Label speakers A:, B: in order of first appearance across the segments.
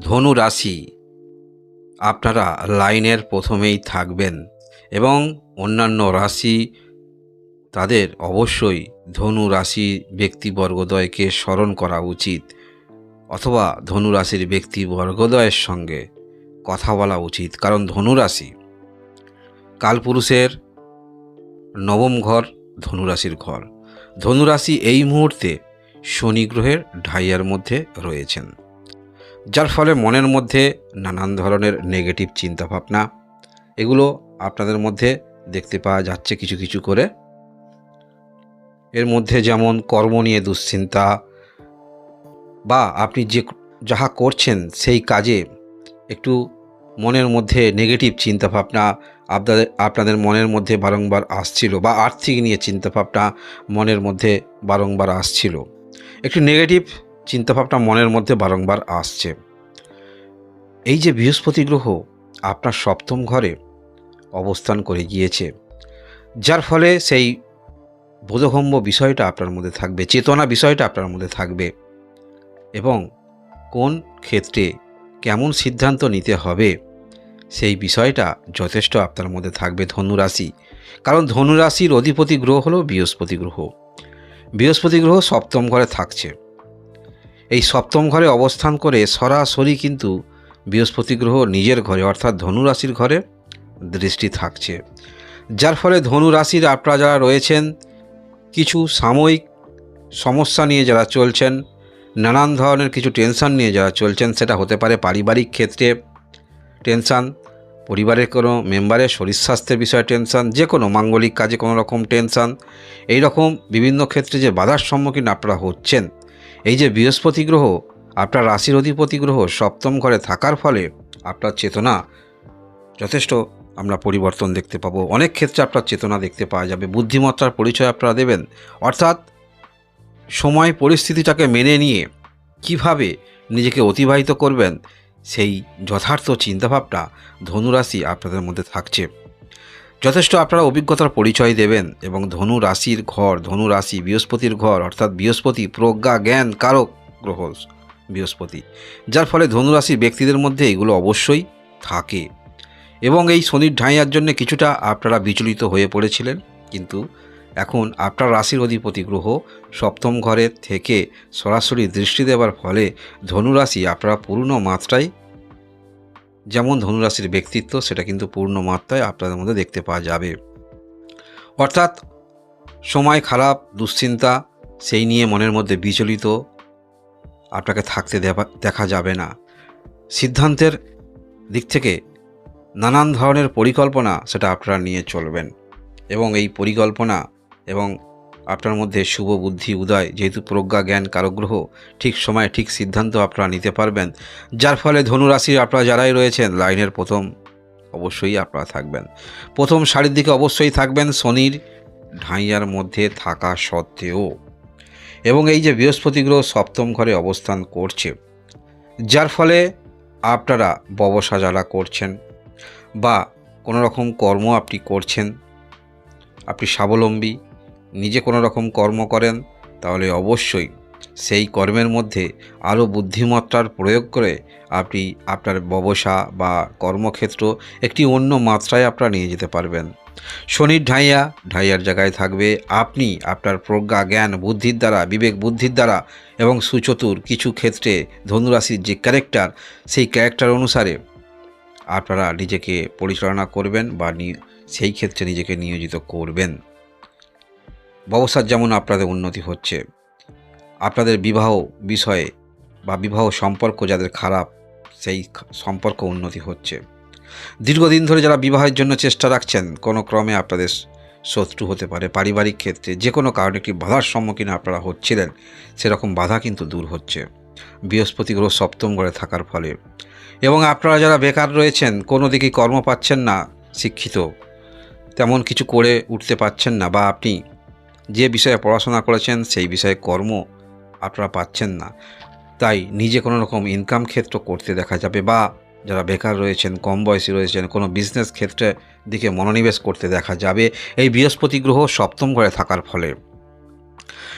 A: ধনু রাশি, আপনারা লাইনের প্রথমেই থাকবেন এবং অন্যান্য রাশি, তাদের অবশ্যই ধনু রাশি ব্যক্তিবর্গদ্বয়কে স্মরণ করা উচিত অথবা ধনু রাশির ব্যক্তিবর্গদ্বয়ের সঙ্গে কথা বলা উচিত। কারণ ধনু রাশি কালপুরুষের নবম ঘর ধনুরাশির ঘর। ধনুরাশি এই মুহূর্তে শনি গ্রহের ঢাইয়ার মধ্যে রয়েছেন। যার ফলে মনের মধ্যে নানান ধরনের নেগেটিভ চিন্তাভাবনা, এগুলো আপনাদের মধ্যে দেখতে পাওয়া যাচ্ছে কিছু কিছু করে। এর মধ্যে যেমন কর্ম নিয়ে দুশ্চিন্তা বা আপনি যে যাহা করছেন সেই কাজে একটু মনের মধ্যে নেগেটিভ চিন্তাভাবনা আপনাদের আপনাদের মনের মধ্যে বারংবার আসছিল বা আর্থিক নিয়ে চিন্তাভাবনা মনের মধ্যে বারংবার আসছিল। একটু নেগেটিভ চিন্তাভাবনা মনের মধ্যে বারংবার আসছে। এই যে বৃহস্পতি গ্রহ আপনার সপ্তম ঘরে অবস্থান করে গিয়েছে, যার ফলে সেই বোধগম্য বিষয়টা আপনার মধ্যে থাকবে, চেতনা বিষয়টা আপনার মধ্যে থাকবে এবং কোন ক্ষেত্রে কেমন সিদ্ধান্ত নিতে হবে সেই বিষয়টা যথেষ্ট আপনার মধ্যে থাকবে ধনুরাশি। কারণ ধনুরাশির অধিপতি গ্রহ হলো বৃহস্পতি গ্রহ। বৃহস্পতি গ্রহ সপ্তম ঘরে থাকছে। এই সপ্তম ঘরে অবস্থান করে সরাসরি কিন্তু বৃহস্পতি গ্রহ নিজের ঘরে, অর্থাৎ ধনুরাশির ঘরে দৃষ্টি থাকছে। যার ফলে ধনুরাশির আপনারা যারা রয়েছেন, কিছু সাময়িক সমস্যা নিয়ে যারা চলছেন, নানান ধরনের কিছু টেনশন নিয়ে যারা চলছেন, সেটা হতে পারে পারিবারিক ক্ষেত্রে টেনশান, পরিবারের কোনো মেম্বারের শরীর স্বাস্থ্যের বিষয়ে টেনশান, যে কোনো মাঙ্গলিক কাজে কোনো রকম টেনশান, এই রকম বিভিন্ন ক্ষেত্রে যে বাধার সম্মুখীন আপনারা হচ্ছেন এই যে বৃহস্পতি গ্রহ, আপনার রাশির অধিপতি গ্রহ সপ্তম ঘরে থাকার ফলে আপনার চেতনা যথেষ্ট আমরা পরিবর্তন দেখতে পাবো। অনেক ক্ষেত্রে আপনার চেতনা দেখতে পাওয়া যাবে। বুদ্ধিমত্তার পরিচয় আপনারা দেবেন। অর্থাৎ সময় পরিস্থিতিটাকে মেনে নিয়ে কীভাবে নিজেকে অতিবাহিত করবেন, সেই যথার্থ চিন্তাভাবনা ধনুরাশি আপনাদের মধ্যে থাকছে। যথেষ্ট আপনারা অভিজ্ঞতার পরিচয় দেবেন এবং ধনু রাশির ঘর ধনু রাশি বৃহস্পতির ঘর, অর্থাৎ বৃহস্পতি প্রজ্ঞা, জ্ঞান, কারক গ্রহ বৃহস্পতি, যার ফলে ধনুরাশির ব্যক্তিদের মধ্যে এগুলো অবশ্যই থাকে। এবং এই শনির ঢাইয়ার জন্য কিছুটা আপনারা বিচলিত হয়ে পড়েছিলেন, কিন্তু এখন আপনার রাশির অধিপতি গ্রহ সপ্তম ঘরে থেকে সরাসরি দৃষ্টি দেওয়ার ফলে ধনুরাশি আপনারা পূর্ণ মাত্রায় যেমন ধনুরাশির ব্যক্তিত্ব, সেটা কিন্তু পূর্ণ মাত্রায় আপনাদের মধ্যে দেখতে পাওয়া যাবে। অর্থাৎ সময় খারাপ, দুশ্চিন্তা, সেই নিয়ে মনের মধ্যে বিচলিত আপনাকে থাকতে দেখা যাবে না। সিদ্ধান্তের দিক থেকে নানান ধরনের পরিকল্পনা সেটা আপনারা নিয়ে চলবেন। এবং এই পরিকল্পনা এবং আপনার মধ্যে শুভ বুদ্ধি, উদয়, যেহেতু প্রজ্ঞা, জ্ঞান, কারগ্রহ, ঠিক সময়ে ঠিক সিদ্ধান্ত আপনারা নিতে পারবেন। যার ফলে ধনুরাশির আপনারা যারাই রয়েছেন, লাইনের প্রথম অবশ্যই আপনারা থাকবেন। প্রথম সারির দিকে অবশ্যই থাকবেন শনির ঢাইয়ার মধ্যে থাকা সত্ত্বেও। এবং এই যে বৃহস্পতি গ্রহ সপ্তম ঘরে অবস্থান করছে, যার ফলে আপনারা ব্যবসা যারা করছেন বা কোনো রকম কর্ম আপনি করছেন। আপনি স্বাবলম্বী নিজে কোনো রকম কর্ম করেন, তাহলে অবশ্যই সেই কর্মের মধ্যে আরও বুদ্ধিমত্তার প্রয়োগ করে আপনি আপনার ব্যবসা বা কর্মক্ষেত্র একটি অন্য মাত্রায় আপনারা নিয়ে যেতে পারবেন। শনির ঢাইয়া, ঢাইয়ার জায়গায় থাকবে আপনি আপনার প্রজ্ঞা, জ্ঞান, বুদ্ধির দ্বারা, বিবেক বুদ্ধির দ্বারা এবং সুচতুর কিছু ক্ষেত্রে ধনুরাশির যে ক্যারেক্টার, সেই ক্যারেক্টার অনুসারে আপনারা নিজেকে পরিচালনা করবেন বা সেই ক্ষেত্রে নিজেকে নিয়োজিত করবেন। ব্যবসার যেমন আপনাদের উন্নতি হচ্ছে, আপনাদের বিবাহ বিষয়ে বা বিবাহ সম্পর্ক যাদের খারাপ, সেই সম্পর্ক উন্নতি হচ্ছে। দীর্ঘদিন ধরে যারা বিবাহের জন্য চেষ্টা রাখছেন, কোনো ক্রমে আপনাদের শত্রু হতে পারে। পারিবারিক ক্ষেত্রে যে কোনো কারণে একটি বাধার সম্মুখীন আপনারা হচ্ছিলেন, সেরকম বাধা কিন্তু দূর হচ্ছে। বৃহস্পতি গ্রহ সপ্তম ঘরে থাকার ফলে। এবং আপনারা যারা বেকার রয়েছেন, কোনো দিকে কর্ম পাচ্ছেন না, শিক্ষিত, তেমন কিছু করে উঠতে পারছেন না বা আপনি যে বিষয়ে পড়াশোনা করেছেন, সেই বিষয়ে কর্ম আপনারা পাচ্ছেন না। তাই নিজে কোনো রকম ইনকাম ক্ষেত্র করতে দেখা যাবে বা যারা বেকার রয়েছেন, কম বয়সী রয়েছেন, কোনো বিজনেস ক্ষেত্রে দিকে মনোনিবেশ করতে দেখা যাবে। এই বৃহস্পতি গ্রহ সপ্তম ঘরে থাকার ফলে।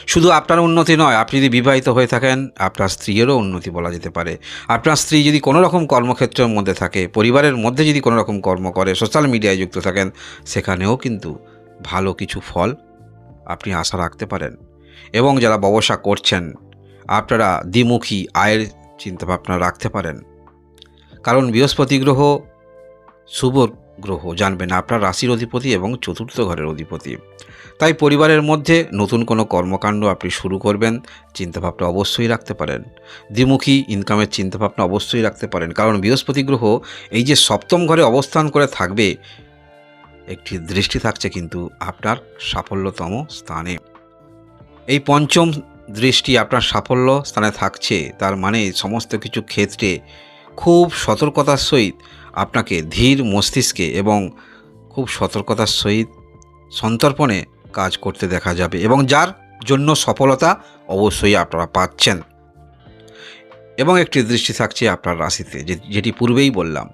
A: শুধু আপনার উন্নতি নয়, আপনি যদি বিবাহিত হয়ে থাকেন, আপনার স্ত্রীরও উন্নতি বলা যেতে পারে। আপনার স্ত্রী যদি কোনো রকম কর্মক্ষেত্রের মধ্যে থাকে, পরিবারের মধ্যে যদি কোনো রকম কর্ম করে সোশ্যাল মিডিয়ায় যুক্ত থাকেন, সেখানেও কিন্তু ভালো কিছু ফল আপনি আশা রাখতে পারেন। এবং যারা ব্যবসা করছেন, আপনারা দ্বিমুখী আয়ের চিন্তাভাবনা রাখতে পারেন। কারণ বৃহস্পতি গ্রহ শুভ গ্রহ, জানবেন আপনার রাশির অধিপতি এবং চতুর্থ ঘরের অধিপতি। তাই পরিবারের মধ্যে নতুন কোনো কর্মকাণ্ড আপনি শুরু করবেন, চিন্তাভাবনা অবশ্যই রাখতে পারেন। দ্বিমুখী ইনকামের চিন্তাভাবনা অবশ্যই রাখতে পারেন। কারণ বৃহস্পতি গ্রহ এই যে সপ্তম ঘরে অবস্থান করে থাকবে একটি দৃষ্টি থাকছে কিন্তু আপনার সাফল্যতম স্থানে। এই পঞ্চম দৃষ্টি আপনার সাফল্য স্থানে থাকছে, তার মানে সমস্ত কিছু ক্ষেত্রে খুব সতর্কতার সহিত আপনাকে ধীর মস্তিষ্কে এবং খুব সতর্কতার সহিত সন্তর্পণে কাজ করতে দেখা যাবে এবং যার জন্য সফলতা অবশ্যই আপনারা পাচ্ছেন। এবং একটি দৃষ্টি থাকছে আপনার রাশিতে যেটি পূর্বেই বললাম।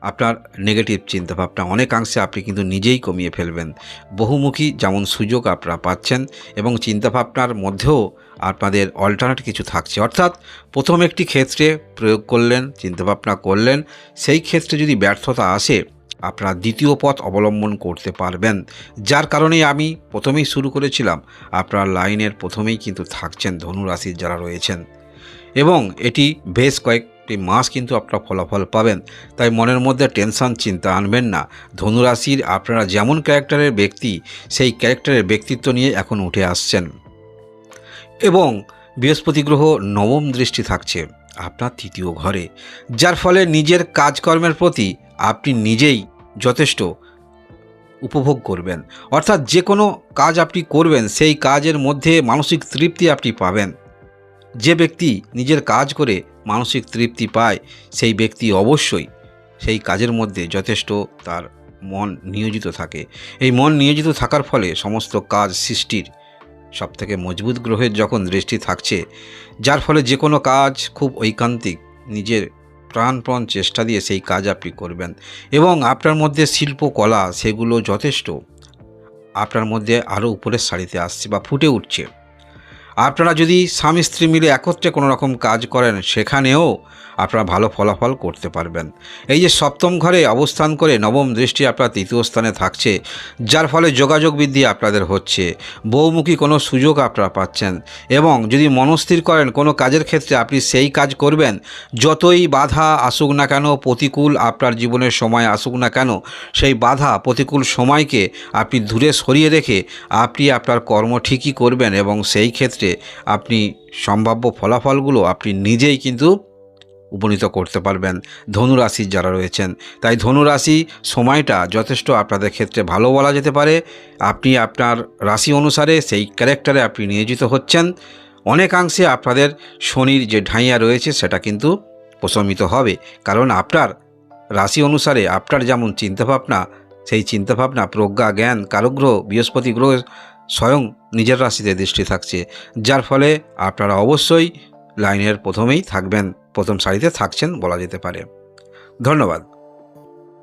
A: আপনার নেগেটিভ চিন্তাভাবনা, অনেকাংশে আপনি কিন্তু নিজেই কমিয়ে ফেলবেন। বহুমুখী যেমন সুযোগ আপনারা পাচ্ছেন এবং চিন্তাভাবনার মধ্যেও আপনাদের অল্টারনেট কিছু থাকছে। অর্থাৎ প্রথম একটি ক্ষেত্রে প্রয়োগ করলেন, চিন্তাভাবনা করলেন, সেই ক্ষেত্রে যদি ব্যর্থতা আসে, আপনারা দ্বিতীয় পথ অবলম্বন করতে পারবেন। যার কারণে আমি প্রথমেই শুরু করেছিলাম, আপনার লাইনের প্রথমেই কিন্তু থাকছেন ধনু রাশির যারা রয়েছেন। এবং এটি বেশ কয়েকটি মাস কিন্তু আপনারা ফলাফল পাবেন। তাই মনের মধ্যে টেনশন, চিন্তা আনবেন না। ধনুরাশির আপনারা যেমন ক্যারেক্টারের ব্যক্তি, সেই ক্যারেক্টারের ব্যক্তিত্ব নিয়ে এখন উঠে আসছেন। এবং বৃহস্পতি গ্রহ নবম দৃষ্টি থাকছে আপনার তৃতীয় ঘরে। যার ফলে নিজের কাজকর্মের প্রতি আপনি নিজেই যথেষ্ট উপভোগ করবেন। অর্থাৎ যে কোনো কাজ আপনি করবেন, সেই কাজের মধ্যে মানসিক তৃপ্তি আপনি পাবেন। যে ব্যক্তি নিজের কাজ করে মানসিক তৃপ্তি পায়, সেই ব্যক্তি অবশ্যই সেই কাজের মধ্যে যথেষ্ট তার মন নিয়োজিত থাকে। এই মন নিয়োজিত থাকার ফলে সমস্ত কাজ সৃষ্টির সবথেকে মজবুত গ্রহের যখন দৃষ্টি থাকছে, যার ফলে যে কোনো কাজ খুব ঐকান্তিক, নিজের প্রাণপণ চেষ্টা দিয়ে সেই কাজ আপনি করবেন। এবং আপনার মধ্যে শিল্পকলা সেগুলো যথেষ্ট। আপনার মধ্যে আরও উপরের সারিতে আসছে বা ফুটে উঠছে। আপনারা যদি স্বামী স্ত্রী মিলে একত্রে কোনো রকম কাজ করেন, সেখানেও আপনারা ভালো ফলাফল করতে পারবেন। এই যে সপ্তম ঘরে অবস্থান করে নবম দৃষ্টি আপনার তৃতীয় স্থানে থাকছে, যার ফলে যোগাযোগ বৃদ্ধি আপনাদের হচ্ছে। বহুমুখী কোনো সুযোগ আপনারা পাচ্ছেন এবং যদি মনস্থির করেন কোনো কাজের ক্ষেত্রে আপনি সেই কাজ করবেন, যতই বাধা আসুক না কেন, প্রতিকূল আপনার জীবনের সময় আসুক না কেন, সেই বাধা, প্রতিকূল সময়কে আপনি দূরে সরিয়ে রেখে আপনি আপনার কর্ম ঠিকই করবেন এবং সেই ক্ষেত্রে আপনি সম্ভাব্য ফলাফলগুলো আপনি নিজেই কিন্তু উপনীত করতে পারবেন ধনুরাশির যারা রয়েছেন। তাই ধনুরাশি সময়টা যথেষ্ট আপনাদের ক্ষেত্রে ভালো বলা যেতে পারে। আপনি আপনার রাশি অনুসারে সেই ক্যারেক্টারে আপনি নিয়োজিত হচ্ছেন। অনেকাংশে আপনাদের শনির যে ঢাইয়া রয়েছে সেটা কিন্তু প্রশমিত হবে। কারণ আপনার রাশি অনুসারে আপনার যেমন চিন্তাভাবনা, সেই চিন্তাভাবনা, প্রজ্ঞা, জ্ঞান, কারগ্রহ, বৃহস্পতি গ্রহ স্বয়ং নিজের রাশিতে দৃষ্টি থাকছে, যার ফলে আপনারা অবশ্যই লাইনের প্রথমেই থাকবেন, প্রথম সারিতে থাকছেন বলা যেতে পারে। ধন্যবাদ।